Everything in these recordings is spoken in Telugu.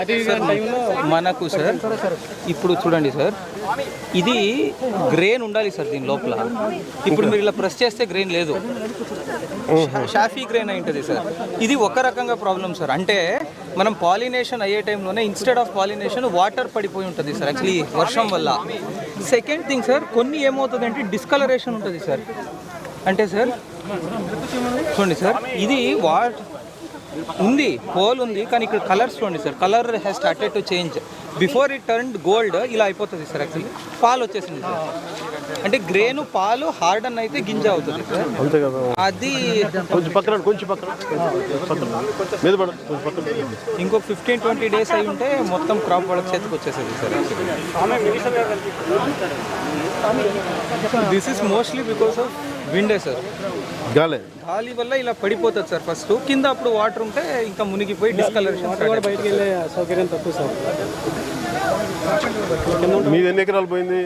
అంటే సార్ మనకు సార్ ఇప్పుడు చూడండి సార్. ఇది గ్రెయిన్ ఉండాలి సార్ దీని లోపల. ఇప్పుడు మీరు ఇలా ప్రెస్ చేస్తే గ్రెయిన్ లేదు. షాఫీ గ్రెయిన్ అయి ఉంటుంది సార్. ఇది ఒక రకంగా ప్రాబ్లం సార్. అంటే మనం పాలినేషన్ అయ్యే టైంలోనే ఇన్స్టెడ్ ఆఫ్ పాలినేషన్ వాటర్ పడిపోయి ఉంటుంది సార్ యాక్చువల్లీ వర్షం వల్ల. సెకండ్ థింగ్ సార్ కొన్ని ఏమవుతుంది అంటే డిస్కలరేషన్ ఉంటుంది సార్. అంటే సార్ చూడండి సార్ ఇది వాట్ ఉంది హోల్ ఉంది కానీ ఇక్కడ కలర్స్ చూడండి sir colour has started to change before it turn gold ఇలా అయిపోతుంది సార్ యాక్చువల్లీ పాలు వచ్చేసింది సార్ అంటే గ్రేను పాలు హార్డన్ అయితే గింజ అవుతుంది సార్ అంతే కదా. అది కొంచెం పక్కన కొంచెం పక్కన పక్కన మీద పడ కొంచెం పక్కన ఇంకో ఫిఫ్టీన్ ట్వంటీ డేస్ అయి ఉంటే మొత్తం క్రాప్ వాళ్ళకి చేతికి వచ్చేసేది sir this is mostly because of విండే sir. గాలే. గాలి వల్ల ఇలా పడిపోతుంది సార్ ఫస్ట్. కింద అప్పుడు వాటర్ ఉంటే ఇంకా మునిగిపోయి డిస్కలరేషన్ కూడా బయటికి వెళ్ళే సౌకర్యం తక్కువ సార్. మీది ఎన్ని ఎకరాలు పోయింది?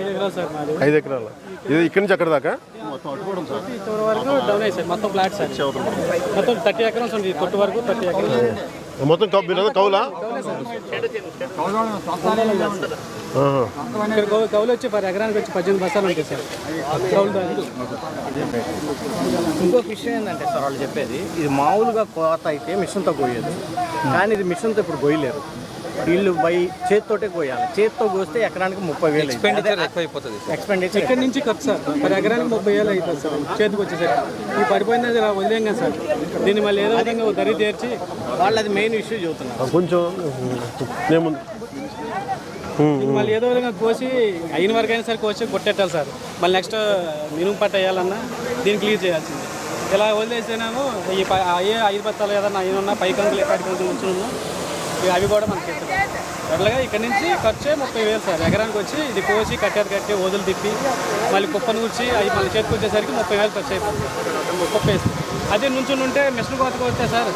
ఐదు ఎకరాలు సార్ మాది. ఐదు ఎకరాలు. ఇది ఇక్కడి నుంచి అక్కడ దాకా? ఇంతవరకు వరకు డౌన్ అయ్యి సార్. మొత్తం ఫ్లాట్ సార్. మొత్తం థర్టీ ఎకరాస్ ఉంది. కొట్టు వరకు థర్టీ ఎకరాస్ మొత్తం కౌ మీరు కౌలా? కౌలు వచ్చి పర్ ఎకరానికి వచ్చి పద్దెనిమిది బస్తాలు ఉంటాయి సార్. ఇంకొక విషయం ఏంటంటే సార్ వాళ్ళు చెప్పేది ఇది మామూలుగా కోత అయితే మిషన్తో కోయదు కానీ ఇది మిషన్తో ఇప్పుడు కోయలేరు. వీళ్ళు బై చేతితోటే కోయాలి చేతితో కోస్తే ఎకరానికి ముప్పై వేలు ఎక్స్పెండిచర్ ఎక్కువ అయిపోతుంది సార్. ఎక్స్పెండిచర్ ఇక్కడ నుంచి ఖర్చు సార్. పర్ ఎకరానికి ముప్పై వేలు అవుతుంది సార్. చేతికి వచ్చేసరికి. ఈ పడిపోయింది ఇలా వదిలేం కదా సార్. దీన్ని మళ్ళీ ఏదో విధంగా దరి తీర్చి వాళ్ళు అది మెయిన్ ఇష్యూ చెబుతున్నారు ఆ, కొంచెం మళ్ళీ ఏదో విధంగా కోసి అయిన వరకు అయినా సరే కోసి కొట్టేట్టాలి సార్. మళ్ళీ నెక్స్ట్ మినుము పట్ట వేయాలన్నా దీన్ని క్లియర్ చేయాల్సింది. ఇలా వదిలేసేనేమో ఈ అయ్యే ఐదు బత్తాలు ఏదన్నా అయిన పై కంకులు ఎక్కడి కంకులు అవి కూడా మనకి అట్లాగా ఇక్కడ నుంచి ఖర్చే ముప్పై వేలు సార్. ఎకరానికి వచ్చి ఇది కోసి కట్టేది కట్టి వదులు తిప్పి మళ్ళీ కుప్పను కూర్చి అవి మళ్ళీ చేతికి వచ్చేసరికి ముప్పై వేలు ఖర్చు అయిపోతుంది. కుప్ప వేసి అదే నుంచుని ఉంటే మిషన్ కోతకు వస్తే సార్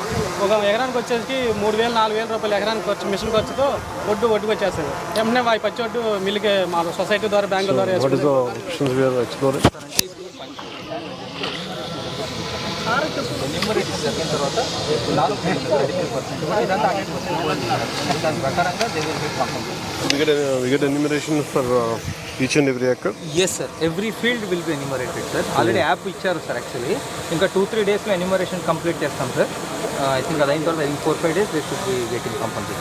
ఒక ఎకరానికి వచ్చేసరికి మూడు వేలు నాలుగు వేల రూపాయలు ఎకరానికి ఖర్చు మిషన్ ఖర్చుతో ఒడ్డు ఒడ్డుకు వచ్చేస్తుంది. ఆ పచ్చి ఒడ్డు మిల్లుకి మా సొసైటీ ద్వారా బ్యాంకుల ద్వారా వాట్ వేసుకుంటే is options where explore enumeration జరిగిన తర్వాత నాలుగు పర్సెంట్ ఇదంతా దాని ప్రకారంగా they will get compulsory we get a, we get enumeration for each and every acre? Yes sir every field will be enumerated sir already app ఇచ్చారు సార్ యాక్చువల్లీ ఇంకా టూ త్రీ డేస్లో ఎన్యూమరేషన్ కంప్లీట్ చేస్తాం సార్ ఐ థింక్ అది అయిన తర్వాత ఇంక four five days they should be getting compulsory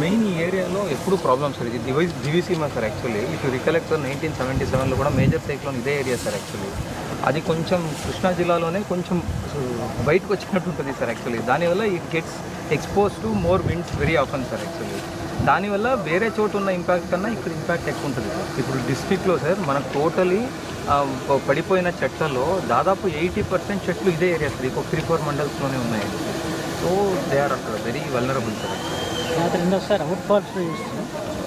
main ఈ ఏరియాలో ఎప్పుడు ప్రాబ్లమ్ సార్ ఇది device Diviseema sir actually if recollect sir nineteen seventy సెవెన్లో కూడా మేజర్ సైక్లోన్ ఇదే ఏరియా సార్ యాక్చువల్లీ అది కొంచెం కృష్ణా జిల్లాలోనే కొంచెం బయటకు వచ్చినట్టు ఉంటుంది సార్ యాక్చువల్లీ దానివల్ల it gets expose to more winds very often sir actually దానివల్ల వేరే చోటు ఉన్న ఇంపాక్ట్ కన్నా ఇక్కడ ఇంపాక్ట్ ఎక్కువ ఉంటుంది ఇప్పుడు డిస్ట్రిక్ట్లో సార్ మనకు టోటలీ పడిపోయిన చెట్లలో దాదాపు ఎయిటీ పర్సెంట్ చెట్లు ఇదే ఏరియా సార్. ఇంకో త్రీ ఫోర్ మండల్స్లోనే ఉన్నాయి. సో దే ఆర్ అక్కడ very vulnerable sir. Sir outfalls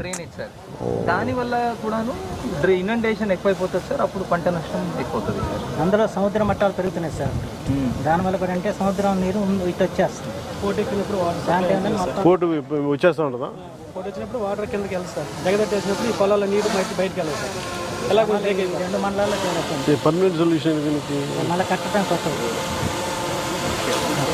drainage sir దానివల్ల కూడాను డ్రై ఇనండేషన్ ఎక్కువైపోతుంది సార్ అప్పుడు పంట నష్టం ఎక్కువవుతుంది సార్. అందులో సముద్ర మట్టాలు పెరుగుతున్నాయి సార్. దానివల్ల కూడా అంటే సముద్రం నీరు ఇటు వచ్చేస్తుంది. పోటీ వచ్చేస్తా ఉంటుందా? పోటీ వచ్చినప్పుడు వాటర్ కిందకి వెళ్తుంది సార్. జగదట్టేసినప్పుడు ఈ పొలాల నీరు బయట బయటకు వెళ్ళదు సార్. ఎలా రెండు మండలాల్లో పర్మనెంట్ సొల్యూషన్ మళ్ళీ కట్టడం కొత్తది.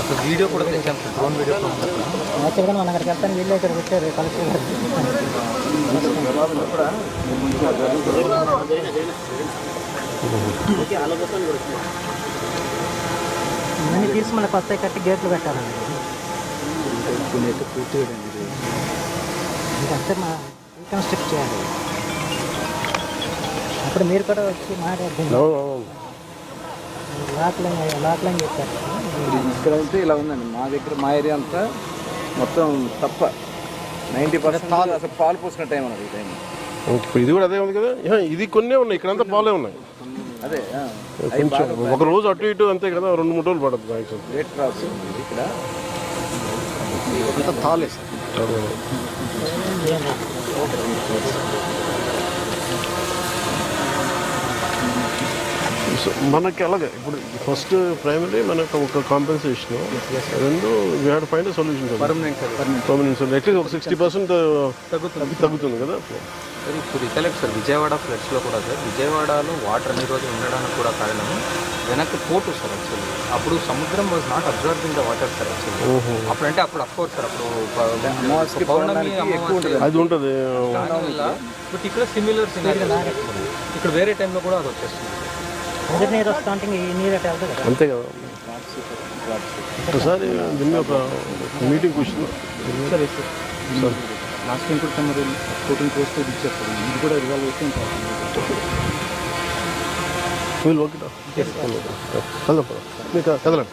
అసలు వీడియో కూడా తెచ్చాం. సార్ డ్రోన్ వీడియో యాక్చువల్గా మనం అక్కడికి వెళ్తాను వీళ్ళు ఇక్కడికి వచ్చారు కలెక్టర్ ఇవన్నీ తీసి మళ్ళీ కొత్త కట్టి గేట్లు పెట్టాలండి. ఇంకంతే మా రీకన్స్ట్రక్ట్ చేయాలి. అప్పుడు మీరు కూడా వచ్చి అవును. లాక్లైన్ లాక్లైన్ చెప్పారు. ఇక్కడ అయితే ఇలా ఉందండి. మా దగ్గర మా ఏరియా అంతా మొత్తం తప్ప. నైంటీ పర్సెంట్ అసలు పాలు పోసిన టైం అన్నది ఈ టైం. ఇప్పుడు ఇది కూడా అదే ఉంది కదా? ఇది కొన్నే ఉన్నాయి. ఇక్కడంతా పాలే ఉన్నాయి. అదే ఆ, కొంచెం ఒక రోజు అటు ఇటు అంతే కదా రెండు మూడు రోజులు పడుతుంది యాక్చువల్ లేట్ ఇక్కడ. అంతా తాలే సార్. సో మనకి అలాగే ఇప్పుడు ఫస్ట్ ప్రైమరీ మనకు ఒక కాంపెన్సేషన్ రెండు we had find solution permanent solution at least ఒక సిక్స్టీ పర్సెంట్ తగ్గుతుంది. కదా? సార్ ఇప్పుడు రికలెక్ట్ సార్ విజయవాడ ఫ్లడ్స్లో కూడా సార్ విజయవాడలో వాటర్ అన్ని రోజులు ఉండడానికి కూడా కారణం వెనక్కి పోటు సార్ యాక్చువల్లీ అప్పుడు సముద్రం was not observing the water sir actually అప్పుడంటే అప్పుడు అఫ్కోర్స్ సార్ అప్పుడు పౌర్ణమి అది ఉంటుంది. బట్ ఇక్కడ సిమిలర్ ఇక్కడ వేరే టైంలో కూడా అది వచ్చేస్తుంది. ఎదురు నీరు వస్తూ ఉంటే ఇంక ఈ నీరు అటు వెళ్తుంది కదా. అంతే కదా. ఒకసారి దీన్ని ఒక మీటింగ్ కూర్చున్నాం. లాస్ట్ టైం కూడా మరి ఫోర్టీన్ క్రోర్స్ ఇచ్చారు సార్ ఇది కూడా రిజాల్వ్ అయితే వీళ్ళు ఓకే కదలం మీకు కదలండి.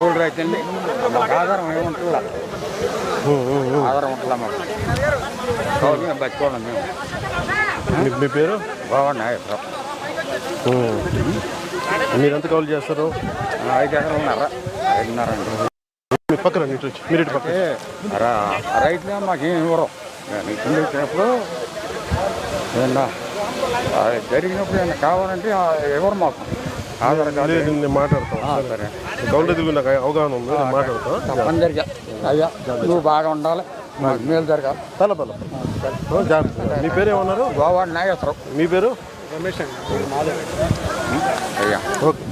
అయితే మాకు ఆధారం ఏముంటుందా ఆధారం ఉంటుందా మాకు. గవర్నమెంట్ బతుకోవాలి మేము. మీ పేరు? ఉమ్. మీరెంత కాల్ చేస్తారు? ఐదు ఎకరాలు ఉన్నారా? ఐదున్నర అండి. మీ పక్కన మీరు ఇటు పక్కన రా రైతులే మాకేం ఇవ్వరు. ఇబ్బంది వచ్చినప్పుడు జరిగినప్పుడు ఏమన్నా కావాలంటే ఇవ్వరు మాకు. ఆధార్ కార్డు లేదు, నేను మాట్లాడతాను. సరే. గౌండ తెలుగు నాకు అవగాహన ఉంది నేను మాట్లాడతాను. అయ్యా నువ్వు బాగా ఉండాలి. మాకు మేలు జరగాలి. తల బల జాగ్రత్త. మీ పేరు ఏమన్నారు? గోవా నాగేశ్వరం మీ పేరు? రమేష్ అండి అయ్యా. ఓకే.